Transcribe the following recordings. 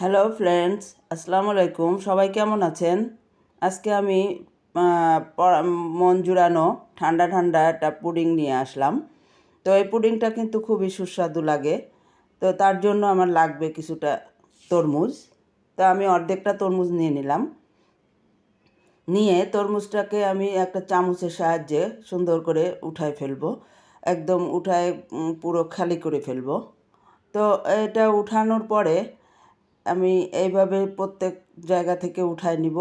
Hello friends আসসালামু আলাইকুম সবাই কেমন আছেন? আজকে আমি মন জুড়ানো ঠান্ডা ঠান্ডা একটা পুডিং নিয়ে আসলাম। তো এই পুডিংটা কিন্তু খুবই সুস্বাদু লাগে। তো তার জন্য আমার লাগবে কিছুটা তরমুজ। তো আমি অর্ধেকটা তরমুজ নিয়ে নিলাম। নিয়ে তরমুজটাকে আমি একটা চামচের সাহায্যে সুন্দর করে উঠায় ফেলব। একদম উঠায় পুরো খালি করে ফেলব। তো এটা উঠানোর পরে আমি এইভাবে প্রত্যেক জায়গা থেকে উঠায় নিব।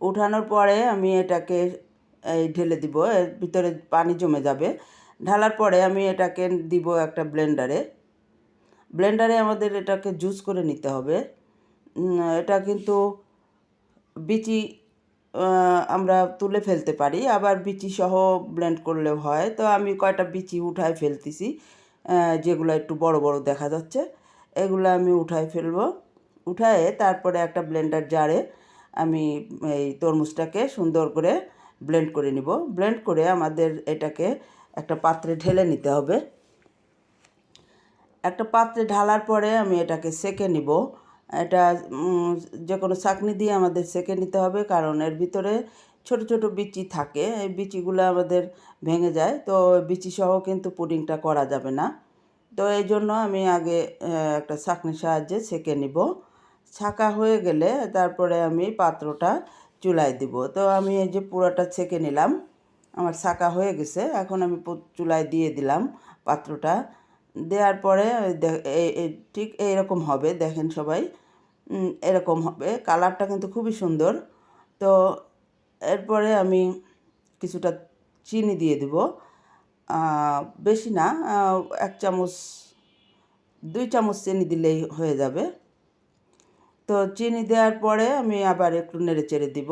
উঠানোর পরে আমি এটাকে এই ঢেলে দিব, এর ভিতরে পানি জমে যাবে। ঢালার পরে আমি এটাকে দিব একটা ব্লেন্ডারে। ব্লেন্ডারে আমাদের এটাকে জুস করে নিতে হবে। এটা কিন্তু বিচি আমরা তুলে ফেলতে পারি, আবার বিচি সহ ব্লেন্ড করলেও হয়। তো আমি কয়টা বিচি উঠায় ফেলতেছি যেগুলো একটু বড় বড় দেখা যাচ্ছে। এগুলো আমি উঠায় ফেলব। উঠায়ে তারপরে একটা ব্লেন্ডার জারে আমি এই তরমুজটাকে সুন্দর করে ব্লেন্ড করে নিব। ব্লেন্ড করে আমাদের এটাকে একটা পাত্রে ঢেলে নিতে হবে। একটা পাত্রে ঢালার পরে আমি এটাকে সেকে নিব। এটা যে কোনো চাকনি দিয়ে আমাদের সেকে নিতে হবে কারণ এর ভিতরে ছোট ছোট বিচি থাকে। এই বিচিগুলো আমাদের ভেঙে যায়। তো বিচি সহ কিন্তু পুডিংটা করা যাবে না। তো এই জন্য আমি আগে একটা ছাঁকনির সাহায্যে ছেঁকে নিব। ছাঁকা হয়ে গেলে তারপরে আমি পাত্রটা চুলায় দিব। তো আমি এই যে পুরোটা ছেঁকে নিলাম, আমার ছাঁকা হয়ে গেছে। এখন আমি চুলায় দিয়ে দিলাম পাত্রটা। দেওয়ার পরে ঠিক এইরকম হবে, দেখেন সবাই। এরকম হবে। কালারটা কিন্তু খুবই সুন্দর। তো এরপরে আমি কিছুটা চিনি দিয়ে দেব। বেশি না এক চামচ, দুই চামচ চিনি দিলেই হয়ে যাবে। তো চিনি দেওয়ার পরে আমি আবার একটু নেড়ে চেড়ে দিব।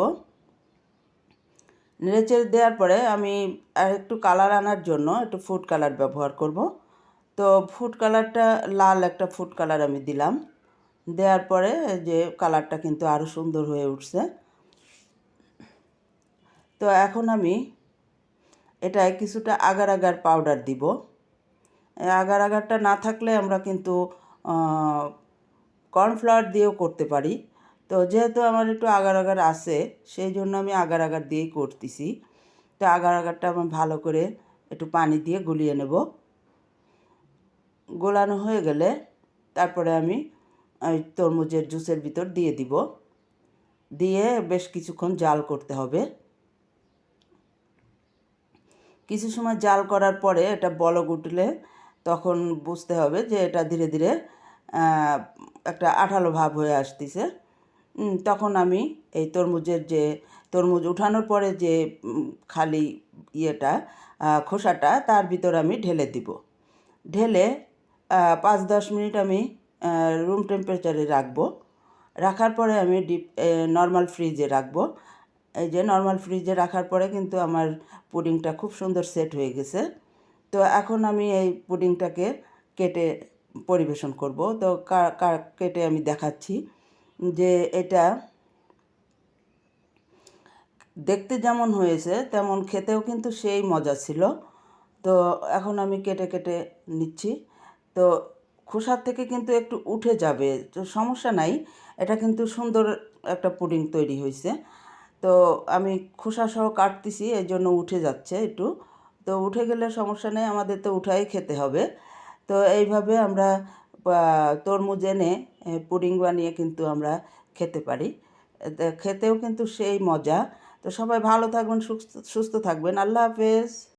নেড়ে চেড়ে দেওয়ার পরে আমি আর একটু কালার আনার জন্য একটু ফুড কালার ব্যবহার করব। তো ফুড কালারটা, লাল একটা ফুড কালার আমি দিলাম। দেওয়ার পরে যে কালারটা কিন্তু আরও সুন্দর হয়ে উঠছে। তো এখন আমি এটায় কিছুটা আগার আগার পাউডার দিব। আগার আগারটা না থাকলে আমরা কিন্তু কর্নফ্লাওয়ার দিয়েও করতে পারি। তো যেহেতু আমার একটু আগার আগার আছে, সেই জন্য আমি আগার আগার দিয়েই করতেছি। তো আগার আগারটা আমি ভালো করে একটু পানি দিয়ে গুলিয়ে নেব। গোলানো হয়ে গেলে তারপরে আমি ওই তরমুজের জুসের ভিতর দিয়ে দিব। দিয়ে বেশ কিছুক্ষণ জাল করতে হবে। কিছু সময় জাল করার পরে এটা বলক উঠলে তখন বুঝতে হবে যে এটা ধীরে ধীরে একটা আঠালো ভাব হয়ে আসতেছে। তখন আমি এই তরমুজের যে, তরমুজ উঠানোর পরে যে খালি ইয়েটা খোসাটা তার ভিতর আমি ঢেলে দিব। ঢেলে পাঁচ দশ মিনিট আমি রুম টেম্পারেচারে রাখব। রাখার পরে আমি ডিপ নর্মাল ফ্রিজে রাখব। এই যে নর্মাল ফ্রিজে রাখার পরে কিন্তু আমার পুডিংটা খুব সুন্দর সেট হয়ে গেছে। তো এখন আমি এই পুডিংটাকে কেটে পরিবেশন করব। তো কেটে আমি দেখাচ্ছি যে এটা দেখতে যেমন হয়েছে, তেমন খেতেও কিন্তু সেই মজা ছিল। তো এখন আমি কেটে কেটে নিচ্ছি। তো খোসার থেকে কিন্তু একটু উঠে যাবে, তো সমস্যা নাই। এটা কিন্তু সুন্দর একটা পুডিং তৈরি হয়েছে। তো আমি খোসা সহ কাটতেছি এই জন্য উঠে যাচ্ছে একটু। তো উঠে গেলে সমস্যা নেই, আমাদের তো উঠাই খেতে হবে। তো এইভাবে আমরা তরমুজ এনে পুডিং বানিয়ে কিন্তু আমরা খেতে পারি। খেতেও কিন্তু সেই মজা। তো সবাই ভালো থাকবেন, সুস্থ সুস্থ থাকবেন। আল্লাহ হাফেজ।